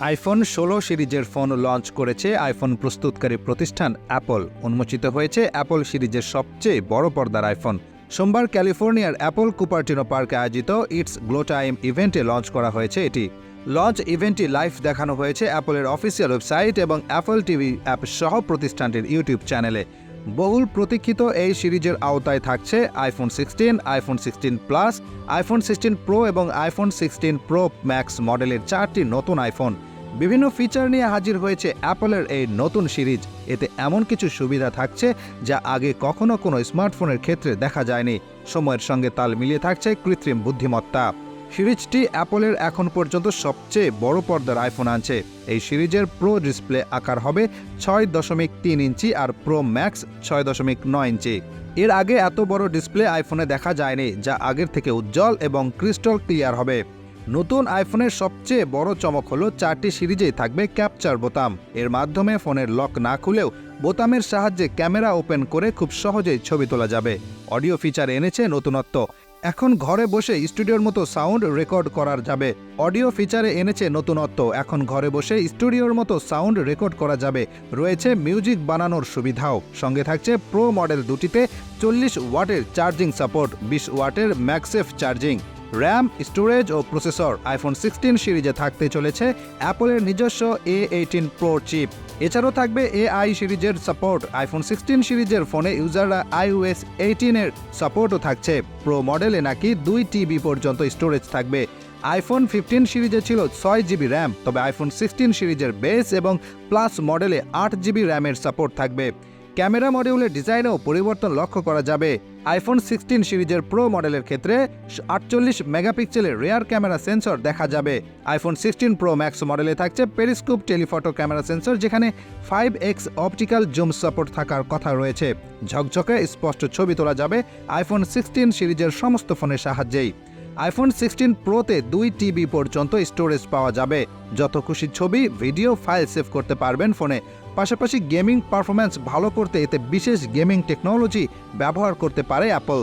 IPhone ষোলো সিরিজের phone launch করেছে আইফোন প্রস্তুতকারী প্রতিষ্ঠান অ্যাপল উন্মোচিত হয়েছে অ্যাপল সিরিজের সবচেয়ে বড় পর্দার আইফোন সোমবার ক্যালিফোর্নিয়ার অ্যাপল কুপারটিনো পার্কে আয়োজিত ইটস গ্লো টাইম ইভেন্টে লঞ্চ করা হয়েছে এটি। লঞ্চ ইভেন্টটি লাইভ দেখানো হয়েছে অ্যাপলের অফিসিয়াল ওয়েবসাইট এবং অ্যাপল টিভি অ্যাপ সহ প্রতিষ্ঠানটির ইউটিউব চ্যানেলে বহুল প্রতীক্ষিত এই সিরিজের আওতায় থাকছে iPhone sixteen iPhone sixteen plus iPhone sixteen pro এবং আইফোন সিক্সটিন প্রো ম্যাক্স মডেলের চারটি নতুন আইফোন বিভিন্ন ফিচার নিয়ে হাজির হয়েছে অ্যাপলের এই নতুন সিরিজ। এতে এমন কিছু সুবিধা থাকছে যা আগে কখনো কোনো স্মার্টফোনের ক্ষেত্রে দেখা যায়নি। সময়ের সঙ্গে তাল মিলিয়ে থাকছে কৃত্রিম বুদ্ধিমত্তা। সিরিজটি অ্যাপলের এখন পর্যন্ত সবচেয়ে বড় পর্দার আইফোন আনছে। এই সিরিজের প্রো ডিসপ্লে আকার হবে ছয় দশমিক তিন ইঞ্চি আর প্রো ম্যাক্স ছয় দশমিক নয় ইঞ্চি। এর আগে এত বড় ডিসপ্লে আইফোনে দেখা যায়নি, যা আগের থেকে উজ্জ্বল এবং ক্রিস্টাল ক্লিয়ার হবে। নতুন আইফোনের সবচেয়ে বড় চমক হলো চারটি সিরিজেই থাকবে ক্যাপচার বোতাম। এর মাধ্যমে ফোনের লক না খুলেও বোতামের সাহায্যে ক্যামেরা ওপেন করে খুব সহজেই ছবি তোলা যাবে। অডিও ফিচার এনেছে নতুনত্ব। এখন ঘরে বসে স্টুডিওর মতো সাউন্ড রেকর্ড করার যাবে। অডিও ফিচারে এনেছে নতুনত্ব। এখন ঘরে বসে স্টুডিওর মতো সাউন্ড রেকর্ড করা যাবে। রয়েছে মিউজিক বানানোর সুবিধাও। সঙ্গে থাকছে প্রো মডেল দুটিতে চল্লিশ ওয়াটের চার্জিং সাপোর্ট, বিশ ওয়াটের ম্যাক্সেফ চার্জিং। র্যাম, স্টোরেজ ও প্রসেসর আইফোন সিক্সটিন সিরিজে থাকতে চলেছে অ্যাপলের নিজস্ব এ এইটিন প্রো চিপ। এছাড়াও থাকবে এআই সিরিজের সাপোর্ট। আইফোন সিক্সটিন সিরিজের ফোনে ইউজাররা আইওএস এইটিনের সাপোর্টও থাকছে। প্রো মডেলে নাকি দুই টিবি পর্যন্ত স্টোরেজ থাকবে। আইফোন ফিফটিন সিরিজে ছিল ছয় জিবি র্যাম, তবে আইফোন সিক্সটিন সিরিজের বেস এবং প্লাস মডেলে আট জিবি র্যামের সাপোর্ট থাকবে। ক্যামেরা মডিউলের ডিজাইনেও পরিবর্তন লক্ষ্য করা যাবে। আইফোন সিক্সটিন সিরিজের প্রো মডেলের ক্ষেত্রে আটচল্লিশ মেগাপিক্সেলের রেয়ার ক্যামেরা সেন্সর দেখা যাবে। আইফোন সিক্সটিন প্রো ম্যাক্স মডেলে থাকছে পেরিস্কোপ টেলিফটো ক্যামেরা সেন্সর, যেখানে five X optical zoom support থাকার কথা রয়েছে। ঝকঝকে স্পষ্ট ছবি তোলা যাবে আইফোন সিক্সটিন সিরিজের সমস্ত ফোনের সাহায্যেই। আইফোন সিক্সটিন প্রোতে দুই টিবি পর্যন্ত স্টোরেজ পাওয়া যাবে। যত খুশি ছবি ভিডিও ফাইল সেভ করতে পারবেন ফোনে। পাশাপাশি গেমিং পারফরম্যান্স ভালো করতে এতে বিশেষ গেমিং টেকনোলজি ব্যবহার করতে পারে অ্যাপল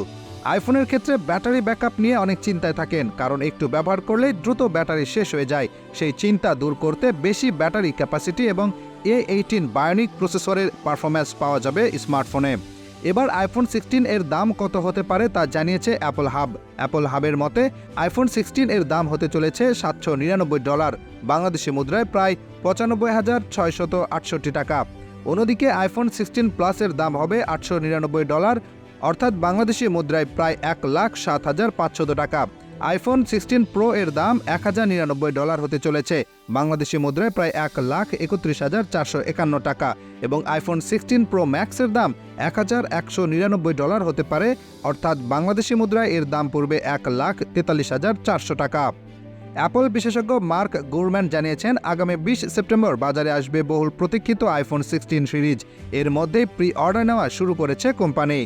আইফোনের ক্ষেত্রে ব্যাটারি ব্যাকআপ নিয়ে অনেক চিন্তায় থাকেন, কারণ একটু ব্যবহার করলেই দ্রুত ব্যাটারি শেষ হয়ে যায়। সেই চিন্তা দূর করতে বেশি ব্যাটারি ক্যাপাসিটি এবং এ এইটিন বায়োনিক প্রসেসরের পারফরম্যান্স পাওয়া যাবে স্মার্টফোনে এবার আইফোন সিক্সটিন এর দাম কত হতে পারে তা জানিয়েছে অ্যাপল হাব অ্যাপল হাবের মতে আইফোন সিক্সটিন এর দাম হতে চলেছে সাতশো নিরানব্বই ডলার, বাংলাদেশি মুদ্রায় প্রায় পঁচানব্বই হাজার ছয়শত আটষট্টি টাকা। অন্যদিকে আইফোন সিক্সটিন প্লাসের দাম হবে আটশো নিরানব্বই ডলার, অর্থাৎ বাংলাদেশি মুদ্রায় প্রায় এক লাখ সাত হাজার পাঁচশত টাকা। আইফোন সিক্সটিন প্রো এর দাম এক হাজার নিরানব্বই ডলার হতে চলেছে। বাংলাদেশি মুদ্রায় প্রায় এক লাখ একত্রিশ হাজার চারশো একান্ন টাকা এবং আইফোন সিক্সটিন প্রো ম্যাক্সের দাম এক হাজার একশো নিরানব্বই ডলার হতে পারে, অর্থাৎ বাংলাদেশি মুদ্রায় এর দাম পড়বে এক লাখ তেতাল্লিশ হাজার চারশো টাকা। অ্যাপল বিশেষজ্ঞ মার্ক গুরম্যান জানিয়েছেন, আগামী বিশ সেপ্টেম্বর বাজারে আসবে বহুল প্রতীক্ষিত আইফোন সিক্সটিন সিরিজ। এর মধ্যে প্রি অর্ডার নেওয়া শুরু করেছে কোম্পানি।